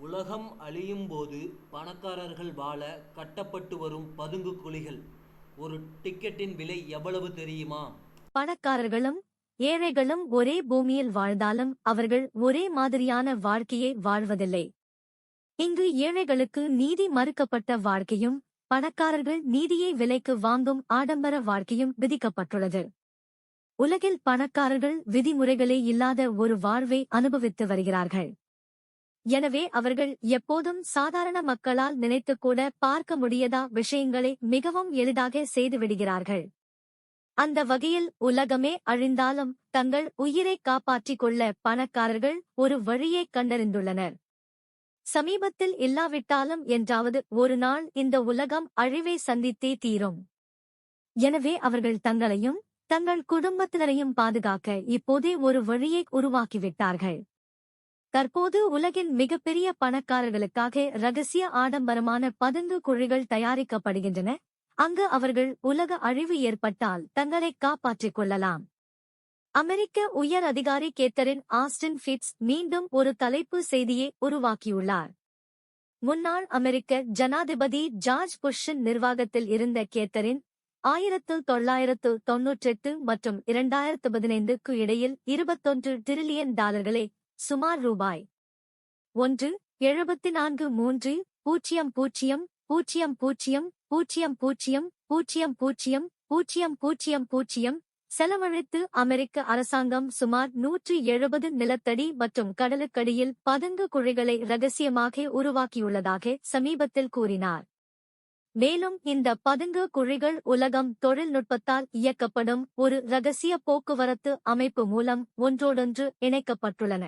உலகம் அழியும் போது பணக்காரர்கள் வாழ கட்டப்பட்டு வரும் பதுங்கு குழிகள். ஒரு டிக்கெட்டின் விலை எவ்வளவு தெரியுமா? பணக்காரர்களும் ஏழைகளும் ஒரே பூமியில் வாழ்ந்தாலும் அவர்கள் ஒரே மாதிரியான வாழ்க்கையை வாழ்வதில்லை. இங்கு ஏழைகளுக்கு நீதி மறுக்கப்பட்ட வாழ்க்கையும் பணக்காரர்கள் நீதியை விலைக்கு வாங்கும் ஆடம்பர வாழ்க்கையும் விதிக்கப்பட்டுள்ளது. உலகில் பணக்காரர்கள் விதிமுறைகளே இல்லாத ஒரு வாழ்வை அனுபவித்து வருகிறார்கள். எனவே அவர்கள் எப்போதும் சாதாரண மக்களால் நினைத்துக்கூட பார்க்க முடியாத விஷயங்களை மிகவும் எளிதாக செய்துவிடுகிறார்கள். அந்த வகையில் உலகமே அழிந்தாலும் தங்கள் உயிரை காப்பாற்றிக் கொள்ள பணக்காரர்கள் ஒரு வழியை கண்டறிந்துள்ளனர். சமீபத்தில் இல்லாவிட்டாலும் என்றாவது ஒரு நாள் இந்த உலகம் அழிவை சந்தித்தே தீரும். எனவே அவர்கள் தங்களையும் தங்கள் குடும்பத்தினரையும் பாதுகாக்க இப்போதே ஒரு வழியை உருவாக்கிவிட்டார்கள். தற்போது உலகின் மிகப்பெரிய பணக்காரர்களுக்காக ரகசிய ஆடம்பரமான பதுங்கு குழிகள் தயாரிக்கப்படுகின்றன. அங்கு அவர்கள் உலக அழிவு ஏற்பட்டால் தங்களை காப்பாற்றிக் கொள்ளலாம். அமெரிக்க உயர் அதிகாரி கேத்தரின் ஆஸ்டின் ஃபிட்ஸ் மீண்டும் ஒரு தலைப்பு செய்தியை உருவாக்கியுள்ளார். முன்னாள் அமெரிக்க ஜனாதிபதி ஜார்ஜ் புஷ்ஷின் நிர்வாகத்தில் இருந்த கேத்தரின் ஆயிரத்து தொள்ளாயிரத்து தொன்னூற்றெட்டு மற்றும் இரண்டாயிரத்து பதினைந்துக்கு இடையில் இருபத்தொன்று டிரில்லியன் டாலர்களே சுமார் ரூபாய். ஒன்று எழுபத்தி நான்கு மூன்று பூஜ்ஜியம் பூஜ்ஜியம் பூஜ்ஜியம் பூஜ்ஜியம் பூஜ்ஜியம் பூஜ்ஜியம் பூஜ்ஜியம் பூஜ்ஜியம் பூஜ்ஜியம் பூஜ்ஜியம் பூஜ்ஜியம். செலவழித்து அமெரிக்க அரசாங்கம் சுமார் நூற்றி எழுபது நிலத்தடி மற்றும் கடலுக்கடியில் பதுங்கு குழிகளை ரகசியமாக உருவாக்கியுள்ளதாக சமீபத்தில் கூறினார். மேலும் இந்த பதுங்கு குழிகள் உலகம் தொழில்நுட்பத்தால் இயக்கப்படும் ஒரு ரகசிய போக்குவரத்து அமைப்பு மூலம் ஒன்றோடொன்று இணைக்கப்பட்டுள்ளன.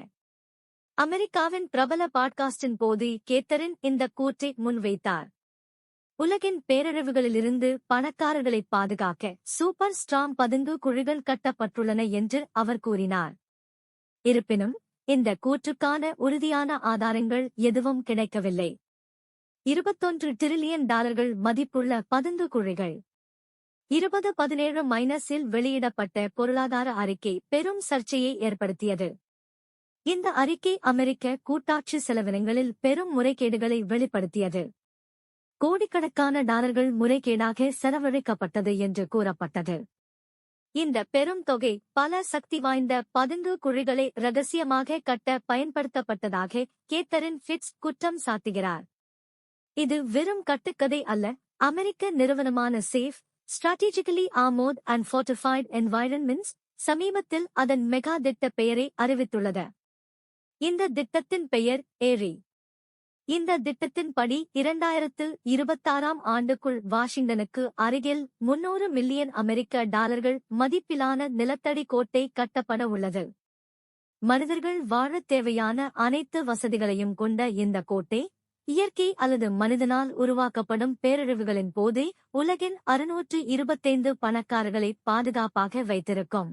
அமெரிக்காவின் பிரபல பாட்காஸ்டின் போது கேத்தரின் இந்த கூற்றை முன்வைத்தார். உலகின் பேரழிவுகளிலிருந்து பணக்காரர்களை பாதுகாக்க சூப்பர் ஸ்ட்ராங் பதுங்கு குழிகள் கட்டப்பட்டுள்ளன என்று அவர் கூறினார். இருப்பினும் இந்த கூற்றுக்கான உறுதியான ஆதாரங்கள் எதுவும் கிடைக்கவில்லை. இருபத்தொன்று டிரில்லியன் டாலர்கள் மதிப்புள்ள பதுங்கு குழிகள். இருபது பதினேழு மைனஸில் வெளியிடப்பட்ட பொருளாதார அறிக்கை பெரும் சர்ச்சையை ஏற்படுத்தியது. இந்த அறிக்கை அமெரிக்க கூட்டாட்சி செலவினங்களில் பெரும் முறைகேடுகளை வெளிப்படுத்தியது. கோடிக்கணக்கான டாலர்கள் முறைகேடாக செலவழிக்கப்பட்டது என்று கூறப்பட்டது. இந்த பெரும் தொகை பல சக்தி வாய்ந்த பதுங்கு குழிகளை ரகசியமாக கட்ட பயன்படுத்தப்பட்டதாக கேத்தரின் ஃபிட்ஸ் குற்றம் சாட்டுகிறார். இது வெறும் கட்டுக்கதை அல்ல அமெரிக்க நிறுவனமான Safe Strategically Armoured and Fortified Environments சமீபத்தில் அதன் மெகா திட்ட பெயரை அறிவித்துள்ளது. இந்த திட்டத்தின் பெயர் ஏரி. இந்த திட்டத்தின்படி இரண்டாயிரத்து இருபத்தாறாம் ஆண்டுக்குள் வாஷிங்டனுக்கு அருகில் முன்னூறு மில்லியன் அமெரிக்க டாலர்கள் மதிப்பிலான நிலத்தடி கோட்டை கட்டப்பட உள்ளது. மனிதர்கள் வாழத் தேவையான அனைத்து வசதிகளையும் கொண்ட இந்த கோட்டை இயற்கை அல்லது மனிதனால் உருவாக்கப்படும் பேரழிவுகளின் போதே உலகின் அறுநூற்று இருபத்தைந்து பணக்காரர்களை பாதுகாப்பாக வைத்திருக்கும்.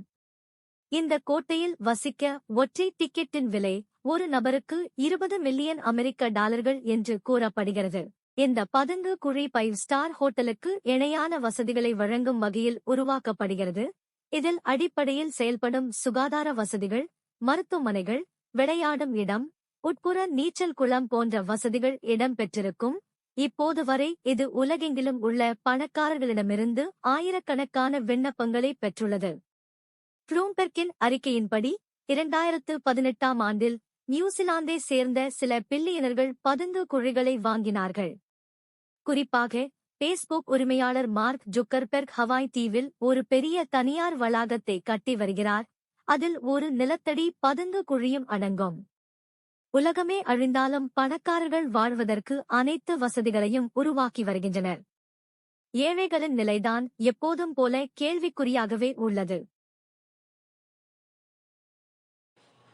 இந்த கோட்டையில் வசிக்க ஒற்றை டிக்கெட்டின் விலை ஒரு நபருக்கு இருபது மில்லியன் அமெரிக்க டாலர்கள் என்று கூறப்படுகிறது. இந்த பதுங்கு குழி பைவ் ஸ்டார் ஹோட்டலுக்கு இணையான வசதிகளை வழங்கும் வகையில் உருவாக்கப்படுகிறது. இதில் அடிப்படையில் செயல்படும் சுகாதார வசதிகள் மருத்துவமனைகள் விளையாடும் இடம் உட்புற நீச்சல் குளம் போன்ற வசதிகள் இடம்பெற்றிருக்கும். இப்போது வரை இது உலகெங்கிலும் உள்ள பணக்காரர்களிடமிருந்து ஆயிரக்கணக்கான விண்ணப்பங்களை பெற்றுள்ளது. ப்ளூம்பெர்க்கின் அறிக்கையின்படி இரண்டாயிரத்து பதினெட்டாம் ஆண்டில் நியூசிலாந்தை சேர்ந்த சில பில்லியனர்கள் பதுங்கு குழிகளை வாங்கினார்கள். குறிப்பாக பேஸ்புக் உரிமையாளர் மார்க் ஜுக்கர்பெர்க் ஹவாய் தீவில் ஒரு பெரிய தனியார் வளாகத்தை கட்டி வருகிறார். அதில் ஒரு நிலத்தடி பதுங்கு குழியும் அடங்கும். உலகமே அழிந்தாலும் பணக்காரர்கள் வாழ்வதற்கு அனைத்து வசதிகளையும் உருவாக்கி வருகின்றனர். ஏழைகளின் நிலைதான் எப்போதும் போல கேள்விக்குறியாகவே உள்ளது.